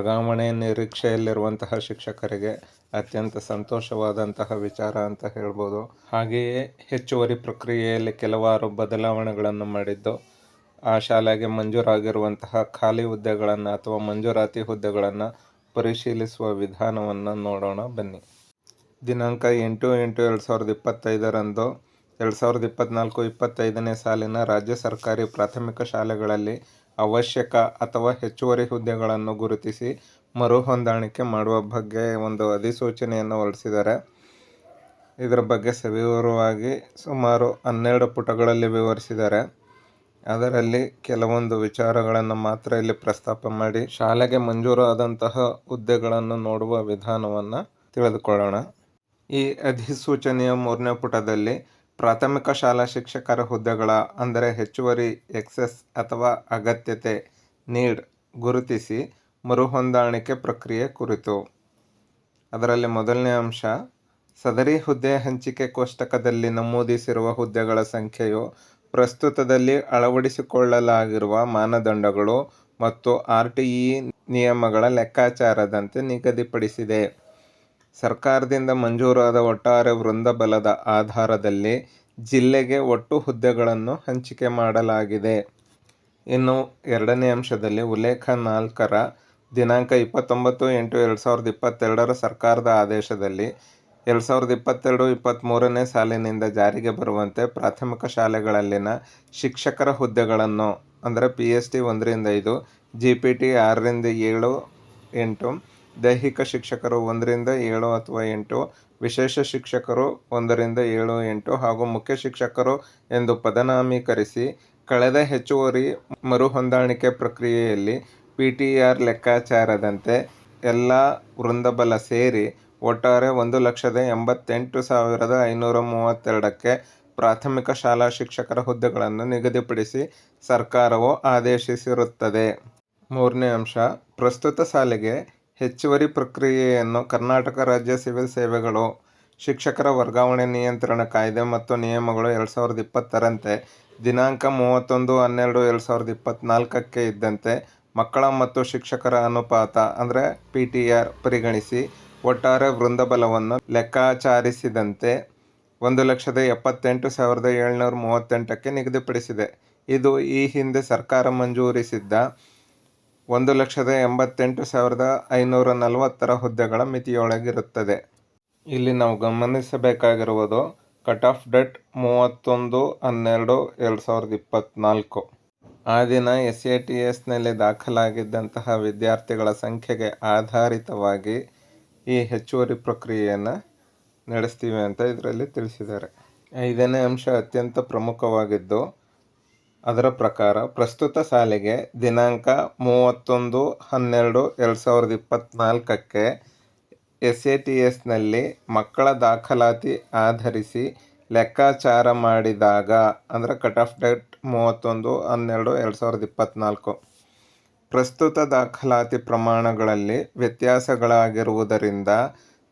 ವರ್ಗಾವಣೆ ನಿರೀಕ್ಷೆಯಲ್ಲಿರುವಂತಹ ಶಿಕ್ಷಕರಿಗೆ ಅತ್ಯಂತ ಸಂತೋಷವಾದಂತಹ ವಿಚಾರ ಅಂತ ಹೇಳ್ಬೋದು. ಹಾಗೆಯೇ ಹೆಚ್ಚುವರಿ ಪ್ರಕ್ರಿಯೆಯಲ್ಲಿ ಕೆಲವಾರು ಬದಲಾವಣೆಗಳನ್ನು ಮಾಡಿದ್ದು, ಆ ಶಾಲೆಗೆ ಮಂಜೂರಾಗಿರುವಂತಹ ಖಾಲಿ ಹುದ್ದೆಗಳನ್ನು ಅಥವಾ ಮಂಜೂರಾತಿ ಹುದ್ದೆಗಳನ್ನು ಪರಿಶೀಲಿಸುವ ವಿಧಾನವನ್ನು ನೋಡೋಣ ಬನ್ನಿ. ದಿನಾಂಕ ಎಂಟು ಎಂಟು ಎರಡು ಸಾವಿರದ ಇಪ್ಪತ್ತೈದರಂದು ಎರಡು ಸಾವಿರದ ಇಪ್ಪತ್ತ್ನಾಲ್ಕು ಇಪ್ಪತ್ತೈದನೇ ಸಾಲಿನ ರಾಜ್ಯ ಸರ್ಕಾರಿ ಪ್ರಾಥಮಿಕ ಶಾಲೆಗಳಲ್ಲಿ ಅವಶ್ಯಕ ಅಥವಾ ಹೆಚ್ಚುವರಿ ಹುದ್ದೆಗಳನ್ನು ಗುರುತಿಸಿ ಮರು ಹೊಂದಾಣಿಕೆ ಮಾಡುವ ಬಗ್ಗೆ ಒಂದು ಅಧಿಸೂಚನೆಯನ್ನು ಹೊರಡಿಸಿದ್ದಾರೆ. ಇದರ ಬಗ್ಗೆ ಸವಿವರವಾಗಿ ಸುಮಾರು ಹನ್ನೆರಡು ಪುಟಗಳಲ್ಲಿ ವಿವರಿಸಿದ್ದಾರೆ. ಅದರಲ್ಲಿ ಕೆಲವೊಂದು ವಿಚಾರಗಳನ್ನು ಮಾತ್ರ ಇಲ್ಲಿ ಪ್ರಸ್ತಾಪ ಮಾಡಿ, ಶಾಲೆಗೆ ಮಂಜೂರಾದಂತಹ ಹುದ್ದೆಗಳನ್ನು ನೋಡುವ ವಿಧಾನವನ್ನು ತಿಳಿದುಕೊಳ್ಳೋಣ. ಈ ಅಧಿಸೂಚನೆಯ ಮೂರನೇ ಪುಟದಲ್ಲಿ ಪ್ರಾಥಮಿಕ ಶಾಲಾ ಶಿಕ್ಷಕರ ಹುದ್ದೆಗಳ, ಅಂದರೆ ಹೆಚ್ಚುವರಿ ಎಕ್ಸೆಸ್ ಅಥವಾ ಅಗತ್ಯತೆ ನೀಡ್ ಗುರುತಿಸಿ ಮರುಹೊಂದಾಣಿಕೆ ಪ್ರಕ್ರಿಯೆ ಕುರಿತು. ಅದರಲ್ಲಿ ಮೊದಲನೇ ಅಂಶ, ಸದರಿ ಹುದ್ದೆ ಹಂಚಿಕೆ ಕೋಷ್ಟಕದಲ್ಲಿ ನಮೂದಿಸಿರುವ ಹುದ್ದೆಗಳ ಸಂಖ್ಯೆಯು ಪ್ರಸ್ತುತದಲ್ಲಿ ಅಳವಡಿಸಿಕೊಳ್ಳಲಾಗಿರುವ ಮಾನದಂಡಗಳು ಮತ್ತು ಆರ್ ಟಿ ಇ ನಿಯಮಗಳ ಲೆಕ್ಕಾಚಾರದಂತೆ ನಿಗದಿಪಡಿಸಿದೆ. ಸರ್ಕಾರದಿಂದ ಮಂಜೂರಾದ ಒಟ್ಟಾರೆ ವೃಂದಬಲದ ಆಧಾರದಲ್ಲಿ ಜಿಲ್ಲೆಗೆ ಒಟ್ಟು ಹುದ್ದೆಗಳನ್ನು ಹಂಚಿಕೆ ಮಾಡಲಾಗಿದೆ. ಇನ್ನು ಎರಡನೇ ಅಂಶದಲ್ಲಿ ಉಲ್ಲೇಖ ನಾಲ್ಕರ ದಿನಾಂಕ ಇಪ್ಪತ್ತೊಂಬತ್ತು ಎಂಟು ಎರಡು ಸಾವಿರದ ಇಪ್ಪತ್ತೆರಡರ ಸರ್ಕಾರದ ಆದೇಶದಲ್ಲಿ ಎರಡು ಸಾವಿರದ ಇಪ್ಪತ್ತೆರಡು ಇಪ್ಪತ್ತ್ಮೂರನೇ ಸಾಲಿನಿಂದ ಜಾರಿಗೆ ಬರುವಂತೆ ಪ್ರಾಥಮಿಕ ಶಾಲೆಗಳಲ್ಲಿನ ಶಿಕ್ಷಕರ ಹುದ್ದೆಗಳನ್ನು, ಅಂದರೆ ಪಿ ಎಸ್ ಟಿ ಒಂದರಿಂದ ಐದು ಜಿ ಪಿ ಟಿ ಆರರಿಂದ ಏಳು, ಎಂಟು ದೈಹಿಕ ಶಿಕ್ಷಕರು ಒಂದರಿಂದ ಏಳು ಅಥವಾ ಎಂಟು, ವಿಶೇಷ ಶಿಕ್ಷಕರು ಒಂದರಿಂದ ಏಳು, ಎಂಟು ಹಾಗೂ ಮುಖ್ಯ ಶಿಕ್ಷಕರು ಎಂದು ಪದನಾಮೀಕರಿಸಿ ಕಳೆದ ಹೆಚ್ಚುವರಿ ಮರುಹೊಂದಾಣಿಕೆ ಪ್ರಕ್ರಿಯೆಯಲ್ಲಿ ಪಿ ಟಿ ಆರ್ ಲೆಕ್ಕಾಚಾರದಂತೆ ಎಲ್ಲ ವೃಂದಬಲ ಸೇರಿ ಒಟ್ಟಾರೆ ಒಂದು ಲಕ್ಷದ ಎಂಬತ್ತೆಂಟು ಸಾವಿರದ ಐನೂರ ಮೂವತ್ತೆರಡಕ್ಕೆ ಪ್ರಾಥಮಿಕ ಶಾಲಾ ಶಿಕ್ಷಕರ ಹುದ್ದೆಗಳನ್ನು ನಿಗದಿಪಡಿಸಿ ಸರ್ಕಾರವು ಆದೇಶಿಸಿರುತ್ತದೆ. ಮೂರನೇ ಅಂಶ, ಪ್ರಸ್ತುತ ಸಾಲಿಗೆ ಹೆಚ್ಚುವರಿ ಪ್ರಕ್ರಿಯೆಯನ್ನು ಕರ್ನಾಟಕ ರಾಜ್ಯ ಸಿವಿಲ್ ಸೇವೆಗಳು, ಶಿಕ್ಷಕರ ವರ್ಗಾವಣೆ ನಿಯಂತ್ರಣ ಕಾಯ್ದೆ ಮತ್ತು ನಿಯಮಗಳು ಎರಡು ಸಾವಿರದ ಇಪ್ಪತ್ತರಂತೆ. ದಿನಾಂಕ ಮೂವತ್ತೊಂದು ಹನ್ನೆರಡು ಎರಡು ಸಾವಿರದ ಇಪ್ಪತ್ತ್ನಾಲ್ಕಕ್ಕೆ ಇದ್ದಂತೆ ಮಕ್ಕಳ ಮತ್ತು ಶಿಕ್ಷಕರ ಅನುಪಾತ, ಅಂದರೆ ಪಿ ಟಿ ಆರ್ ಪರಿಗಣಿಸಿ ಒಟ್ಟಾರೆ ವೃಂದಬಲವನ್ನು ಲೆಕ್ಕಾಚಾರಿಸಿದಂತೆ ಒಂದು ಲಕ್ಷದ ಎಪ್ಪತ್ತೆಂಟು ಸಾವಿರದ ಏಳ್ನೂರ ಮೂವತ್ತೆಂಟಕ್ಕೆ ನಿಗದಿಪಡಿಸಿದೆ. ಇದು ಈ ಹಿಂದೆ ಸರ್ಕಾರ ಮಂಜೂರಿಸಿದ್ದ ಒಂದು ಲಕ್ಷದ ಎಂಬತ್ತೆಂಟು ಸಾವಿರದ ಐನೂರ ನಲವತ್ತರ ಹುದ್ದೆಗಳ ಮಿತಿಯೊಳಗಿರುತ್ತದೆ. ಇಲ್ಲಿ ನಾವು ಗಮನಿಸಬೇಕಾಗಿರುವುದು ಕಟ್ ಆಫ್ ಡೇಟ್ ಮೂವತ್ತೊಂದು ಹನ್ನೆರಡು ಎರಡು ಸಾವಿರದ ಇಪ್ಪತ್ತ್ನಾಲ್ಕು ಆ ದಿನ ಎಸ್ ಎ ಟಿ ಎಸ್ನಲ್ಲಿ ದಾಖಲಾಗಿದ್ದಂತಹ ವಿದ್ಯಾರ್ಥಿಗಳ ಸಂಖ್ಯೆಗೆ ಆಧಾರಿತವಾಗಿ ಈ ಹೆಚ್ಚುವರಿ ಪ್ರಕ್ರಿಯೆಯನ್ನು ನಡೆಸ್ತೀವಿ ಅಂತ ಇದರಲ್ಲಿ ತಿಳಿಸಿದ್ದಾರೆ. ಐದನೇ ಅಂಶ ಅತ್ಯಂತ ಪ್ರಮುಖವಾಗಿದ್ದು ಅದರ ಪ್ರಕಾರ ಪ್ರಸ್ತುತ ಸಾಲಿಗೆ ದಿನಾಂಕ ಮೂವತ್ತೊಂದು ಹನ್ನೆರಡು ಎರಡು ಸಾವಿರದ ಇಪ್ಪತ್ತ್ನಾಲ್ಕಕ್ಕೆ ಎಸ್ ಎ ಟಿ ಎಸ್ನಲ್ಲಿ ಮಕ್ಕಳ ದಾಖಲಾತಿ ಆಧರಿಸಿ ಲೆಕ್ಕಾಚಾರ ಮಾಡಿದಾಗ, ಅಂದರೆ ಕಟ್ ಆಫ್ ಡೇಟ್ ಮೂವತ್ತೊಂದು ಹನ್ನೆರಡು ಎರಡು ಸಾವಿರದ ಇಪ್ಪತ್ತ್ನಾಲ್ಕು ಪ್ರಸ್ತುತ ದಾಖಲಾತಿ ಪ್ರಮಾಣಗಳಲ್ಲಿ ವ್ಯತ್ಯಾಸಗಳಾಗಿರುವುದರಿಂದ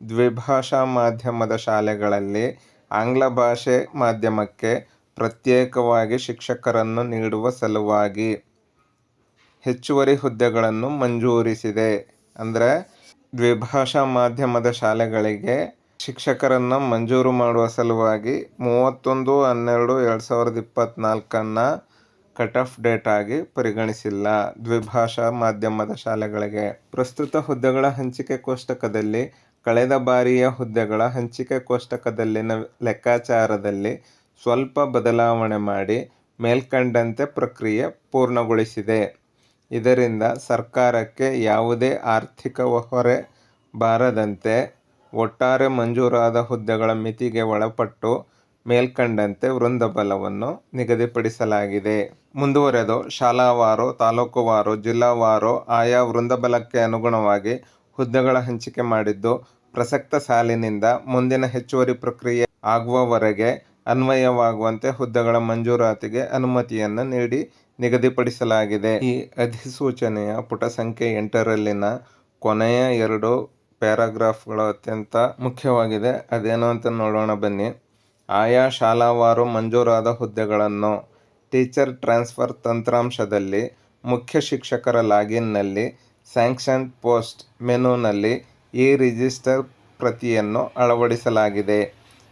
ದ್ವಿಭಾಷಾ ಮಾಧ್ಯಮದ ಶಾಲೆಗಳಲ್ಲಿ ಆಂಗ್ಲ ಭಾಷೆ ಮಾಧ್ಯಮಕ್ಕೆ ಪ್ರತ್ಯೇಕವಾಗಿ ಶಿಕ್ಷಕರನ್ನು ನೀಡುವ ಸಲುವಾಗಿ ಹೆಚ್ಚುವರಿ ಹುದ್ದೆಗಳನ್ನು ಮಂಜೂರಿಸಿದೆ. ಅಂದರೆ ದ್ವಿಭಾಷಾ ಮಾಧ್ಯಮದ ಶಾಲೆಗಳಿಗೆ ಶಿಕ್ಷಕರನ್ನು ಮಂಜೂರು ಮಾಡುವ ಸಲುವಾಗಿ ಮೂವತ್ತೊಂದು, ಹನ್ನೆರಡು, ಎರಡು ಸಾವಿರದ ಇಪ್ಪತ್ತ್ನಾಲ್ಕನ್ನು ಕಟ್ ಆಫ್ ಡೇಟ್ ಆಗಿ ಪರಿಗಣಿಸಿಲ್ಲ ದ್ವಿಭಾಷಾ ಮಾಧ್ಯಮದ ಶಾಲೆಗಳಿಗೆ. ಪ್ರಸ್ತುತ ಹುದ್ದೆಗಳ ಹಂಚಿಕೆ ಕೋಷ್ಟಕದಲ್ಲಿ ಕಳೆದ ಬಾರಿಯ ಹುದ್ದೆಗಳ ಹಂಚಿಕೆ ಕೋಷ್ಟಕದಲ್ಲಿನ ಲೆಕ್ಕಾಚಾರದಲ್ಲಿ ಸ್ವಲ್ಪ ಬದಲಾವಣೆ ಮಾಡಿ ಮೇಲ್ಕಂಡಂತೆ ಪ್ರಕ್ರಿಯೆ ಪೂರ್ಣಗೊಳಿಸಿದೆ. ಇದರಿಂದ ಸರ್ಕಾರಕ್ಕೆ ಯಾವುದೇ ಆರ್ಥಿಕ ಹೊರೆ ಬಾರದಂತೆ ಒಟ್ಟಾರೆ ಮಂಜೂರಾದ ಹುದ್ದೆಗಳ ಮಿತಿಗೆ ಒಳಪಟ್ಟು ಮೇಲ್ಕಂಡಂತೆ ವೃಂದಬಲವನ್ನು ನಿಗದಿಪಡಿಸಲಾಗಿದೆ. ಮುಂದುವರೆದು ಶಾಲಾವಾರು, ತಾಲೂಕುವಾರು, ಜಿಲ್ಲಾವಾರು ಆಯಾ ವೃಂದಬಲಕ್ಕೆ ಅನುಗುಣವಾಗಿ ಹುದ್ದೆಗಳ ಹಂಚಿಕೆ ಮಾಡಿದ್ದು ಪ್ರಸಕ್ತ ಸಾಲಿನಿಂದ ಮುಂದಿನ ಹೆಚ್ಚುವರಿ ಪ್ರಕ್ರಿಯೆ ಆಗುವವರೆಗೆ ಅನ್ವಯವಾಗುವಂತೆ ಹುದ್ದೆಗಳ ಮಂಜೂರಾತಿಗೆ ಅನುಮತಿಯನ್ನು ನೀಡಿ ನಿಗದಿಪಡಿಸಲಾಗಿದೆ. ಈ ಅಧಿಸೂಚನೆಯ ಪುಟ ಸಂಖ್ಯೆ ಎಂಟರಲ್ಲಿನ ಕೊನೆಯ ಎರಡು ಪ್ಯಾರಾಗ್ರಾಫ್ಗಳು ಅತ್ಯಂತ ಮುಖ್ಯವಾಗಿದೆ. ಅದೇನು ಅಂತ ನೋಡೋಣ ಬನ್ನಿ. ಆಯಾ ಶಾಲಾವಾರು ಮಂಜೂರಾದ ಹುದ್ದೆಗಳನ್ನು ಟೀಚರ್ ಟ್ರಾನ್ಸ್ಫರ್ ತಂತ್ರಾಂಶದಲ್ಲಿ ಮುಖ್ಯ ಶಿಕ್ಷಕರ ಲಾಗಿನ್ನಲ್ಲಿ ಸ್ಯಾಂಕ್ಷನ್ ಪೋಸ್ಟ್ ಮೆನುನಲ್ಲಿ ಈ ರಿಜಿಸ್ಟರ್ ಪ್ರತಿಯನ್ನು ಅಳವಡಿಸಲಾಗಿದೆ.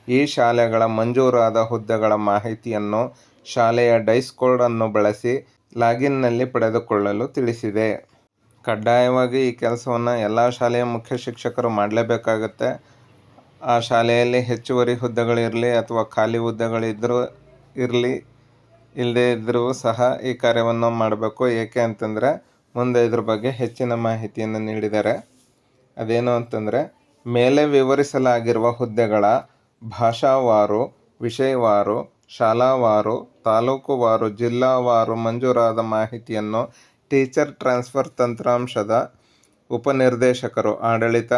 ಈ ಶಾಲೆಗಳ ಮಂಜೂರಾದ ಹುದ್ದೆಗಳ ಮಾಹಿತಿಯನ್ನು ಶಾಲೆಯ ಡೈಸ್ಕೋಡ್ ಅನ್ನು ಬಳಸಿ ಲಾಗಿನ್ನಲ್ಲಿ ಪಡೆದುಕೊಳ್ಳಲು ತಿಳಿಸಿದೆ. ಕಡ್ಡಾಯವಾಗಿ ಈ ಕೆಲಸವನ್ನು ಎಲ್ಲ ಶಾಲೆಯ ಮುಖ್ಯ ಶಿಕ್ಷಕರು ಮಾಡಲೇಬೇಕಾಗತ್ತೆ. ಆ ಶಾಲೆಯಲ್ಲಿ ಹೆಚ್ಚುವರಿ ಹುದ್ದೆಗಳಿರಲಿ ಅಥವಾ ಖಾಲಿ ಹುದ್ದೆಗಳಿದ್ದರೂ ಇರಲಿ ಇಲ್ಲದೇ ಇದ್ದರೂ ಸಹ ಈ ಕಾರ್ಯವನ್ನು ಮಾಡಬೇಕು. ಏಕೆ ಅಂತಂದರೆ ಮುಂದೆ ಇದ್ರ ಬಗ್ಗೆ ಹೆಚ್ಚಿನ ಮಾಹಿತಿಯನ್ನು ನೀಡಿದ್ದಾರೆ ಅದೇನು ಅಂತಂದರೆ, ಮೇಲೆ ವಿವರಿಸಲಾಗಿರುವ ಹುದ್ದೆಗಳ ಭಾಷಾವಾರು, ವಿಷಯವಾರು, ಶಾಲಾವಾರು, ತಾಲೂಕುವಾರು, ಜಿಲ್ಲಾವಾರು ಮಂಜೂರಾದ ಮಾಹಿತಿಯನ್ನು ಟೀಚರ್ ಟ್ರಾನ್ಸ್ಫರ್ ತಂತ್ರಾಂಶದ ಉಪನಿರ್ದೇಶಕರು, ಆಡಳಿತ,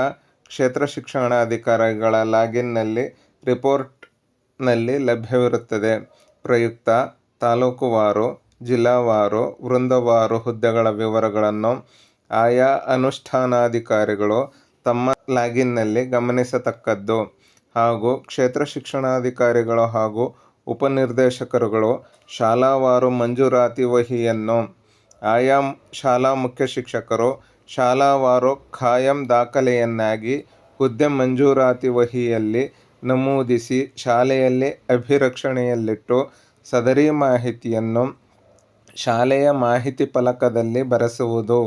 ಕ್ಷೇತ್ರ ಶಿಕ್ಷಣಾಧಿಕಾರಿಗಳ ಲಾಗಿನ್ನಲ್ಲಿ ರಿಪೋರ್ಟ್ನಲ್ಲಿ ಲಭ್ಯವಿರುತ್ತದೆ. ಪ್ರಯುಕ್ತ ತಾಲೂಕುವಾರು, ಜಿಲ್ಲಾವಾರು, ವೃಂದವಾರು ಹುದ್ದೆಗಳ ವಿವರಗಳನ್ನು ಆಯಾ ಅನುಷ್ಠಾನಾಧಿಕಾರಿಗಳು ತಮ್ಮ ಲಾಗಿನ್ನಲ್ಲಿ ಗಮನಿಸತಕ್ಕದ್ದು. ಹಾಗೂ ಕ್ಷೇತ್ರ ಶಿಕ್ಷಣಾಧಿಕಾರಿಗಳು ಹಾಗೂ ಉಪನಿರ್ದೇಶಕರುಗಳು ಶಾಲಾವಾರು ಮಂಜೂರಾತಿ ವಹಿಯನ್ನು. ಆಯಾ ಶಾಲಾ ಮುಖ್ಯ ಶಿಕ್ಷಕರು ಶಾಲಾವಾರು ಖಾಯಂ ದಾಖಲೆಯನ್ನಾಗಿ ಹುದ್ದೆ ಮಂಜೂರಾತಿ ವಹಿಯಲ್ಲಿ ನಮೂದಿಸಿ ಶಾಲೆಯಲ್ಲಿ ಅಭಿರಕ್ಷಣೆಯಲ್ಲಿಟ್ಟು ಸದರಿ ಮಾಹಿತಿಯನ್ನು ಶಾಲೆಯ ಮಾಹಿತಿ ಫಲಕದಲ್ಲಿ ಬರೆಸುವುದು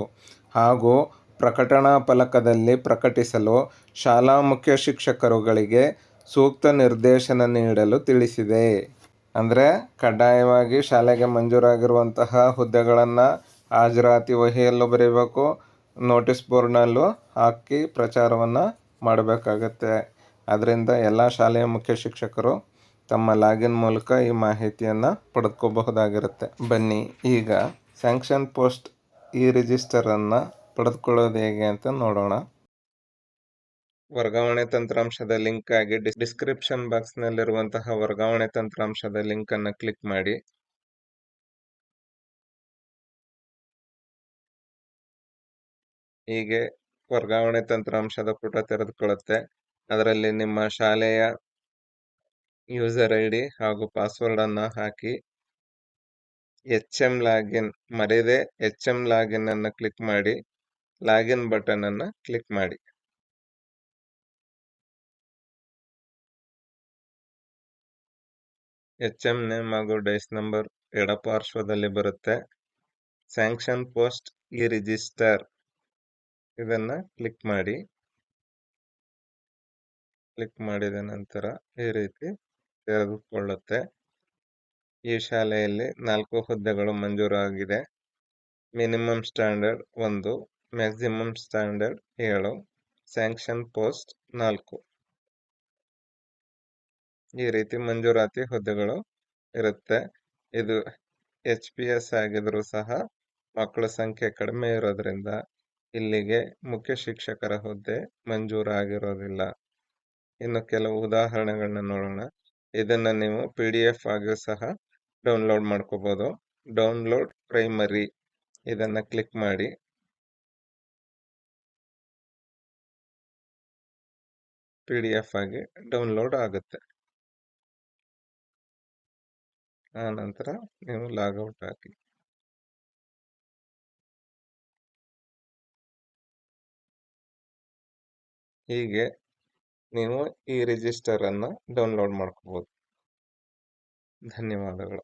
ಹಾಗೂ ಪ್ರಕಟಣಾ ಫಲಕದಲ್ಲಿ ಪ್ರಕಟಿಸಲು ಶಾಲಾ ಮುಖ್ಯ ಶಿಕ್ಷಕರುಗಳಿಗೆ ಸೂಕ್ತ ನಿರ್ದೇಶನ ನೀಡಲು ತಿಳಿಸಿದೆ. ಅಂದರೆ ಕಡ್ಡಾಯವಾಗಿ ಶಾಲೆಗೆ ಮಂಜೂರಾಗಿರುವಂತಹ ಹುದ್ದೆಗಳನ್ನು ಹಾಜರಾತಿ ವಹಿಯಲ್ಲೂ ಬರೀಬೇಕು, ನೋಟಿಸ್ ಬೋರ್ಡ್ನಲ್ಲೂ ಹಾಕಿ ಪ್ರಚಾರವನ್ನು ಮಾಡಬೇಕಾಗತ್ತೆ. ಅದರಿಂದ ಎಲ್ಲ ಶಾಲೆಯ ಮುಖ್ಯ ಶಿಕ್ಷಕರು ತಮ್ಮ ಲಾಗಿನ್ ಮೂಲಕ ಈ ಮಾಹಿತಿಯನ್ನು ಪಡೆದುಕೋಬಹುದಾಗಿರುತ್ತೆ. ಬನ್ನಿ, ಈಗ ಸ್ಯಾಂಕ್ಷನ್ ಪೋಸ್ಟ್ ಈ ರಿಜಿಸ್ಟರನ್ನು ಪಡೆದುಕೊಳ್ಳೋದು ಹೇಗೆ ಅಂತ ನೋಡೋಣ. ವರ್ಗಾವಣೆ ತಂತ್ರಾಂಶದ ಲಿಂಕ್ ಆಗಿ ಡಿಸ್ಕ್ರಿಪ್ಷನ್ ಬಾಕ್ಸ್ ನಲ್ಲಿರುವಂತಹ ವರ್ಗಾವಣೆ ತಂತ್ರಾಂಶದ ಲಿಂಕ್ ಅನ್ನು ಕ್ಲಿಕ್ ಮಾಡಿ. ಹೀಗೆ ವರ್ಗಾವಣೆ ತಂತ್ರಾಂಶದ ಪುಟ ತೆರೆದುಕೊಳ್ಳುತ್ತೆ. ಅದರಲ್ಲಿ ನಿಮ್ಮ ಶಾಲೆಯ ಯೂಸರ್ ಐ ಡಿ ಹಾಗೂ ಪಾಸ್ವರ್ಡ್ ಅನ್ನು ಹಾಕಿ. ಎಚ್ ಎಂ ಲಾಗಿನ್ ಮರೆಯದೆ ಎಚ್ ಎಂ ಲಾಗಿನ್ ಅನ್ನು ಕ್ಲಿಕ್ ಮಾಡಿ. ಲಾಗಿನ್ ಬಟನ್ ಅನ್ನು ಕ್ಲಿಕ್ ಮಾಡಿ. ಎಚ್ ಎಂ ನೇಮ್ ಹಾಗೂ ಡೈಸ್ ನಂಬರ್ ಎಡಪಾರ್ಶ್ವದಲ್ಲಿ ಬರುತ್ತೆ. ಸ್ಯಾಂಕ್ಷನ್ ಪೋಸ್ಟ್ ಈ ರಿಜಿಸ್ಟರ್ ಇದನ್ನ ಕ್ಲಿಕ್ ಮಾಡಿ. ಕ್ಲಿಕ್ ಮಾಡಿದ ನಂತರ ಈ ರೀತಿ ತೆರೆದುಕೊಳ್ಳುತ್ತೆ. ಈ ಶಾಲೆಯಲ್ಲಿ ನಾಲ್ಕು ಹುದ್ದೆಗಳು ಮಂಜೂರಾಗಿದೆ. ಮಿನಿಮಮ್ ಸ್ಟ್ಯಾಂಡರ್ಡ್ ಒಂದು ಮ್ಯಾಕ್ಸಿಮಮ್ ಸ್ಟ್ಯಾಂಡರ್ಡ್ ಏಳು ಸ್ಯಾಂಕ್ಷನ್ ಪೋಸ್ಟ್ ನಾಲ್ಕು. ಈ ರೀತಿ ಮಂಜೂರಾತಿ ಹುದ್ದೆಗಳು ಇರುತ್ತೆ. ಇದು ಎಚ್ ಪಿ ಎಸ್ ಆಗಿದ್ರು ಸಹ ಮಕ್ಕಳ ಸಂಖ್ಯೆ ಕಡಿಮೆ ಇರೋದ್ರಿಂದ ಇಲ್ಲಿಗೆ ಮುಖ್ಯ ಶಿಕ್ಷಕರ ಹುದ್ದೆ ಮಂಜೂರಾಗಿರೋದಿಲ್ಲ. ಇನ್ನು ಕೆಲವು ಉದಾಹರಣೆಗಳನ್ನ ನೋಡೋಣ. ಇದನ್ನ ನೀವು ಪಿ ಡಿ ಎಫ್ ಆಗಿಯೂ ಸಹ ಡೌನ್ಲೋಡ್ ಮಾಡ್ಕೋಬಹುದು ಡೌನ್ಲೋಡ್ ಪ್ರೈಮರಿ. ಇದನ್ನ ಕ್ಲಿಕ್ ಮಾಡಿ. ಪಿ ಡಿ ಎಫ್ ಆಗಿ ಡೌನ್ಲೋಡ್ ಆಗುತ್ತೆ. ಆ ನಂತರ ನೀವು ಲಾಗೌಟ್ ಹಾಕಿ. ಹೀಗೆ ನೀವು ಈ ರಿಜಿಸ್ಟರನ್ನು ಡೌನ್ಲೋಡ್ ಮಾಡ್ಕೋಬೋದು. ಧನ್ಯವಾದಗಳು.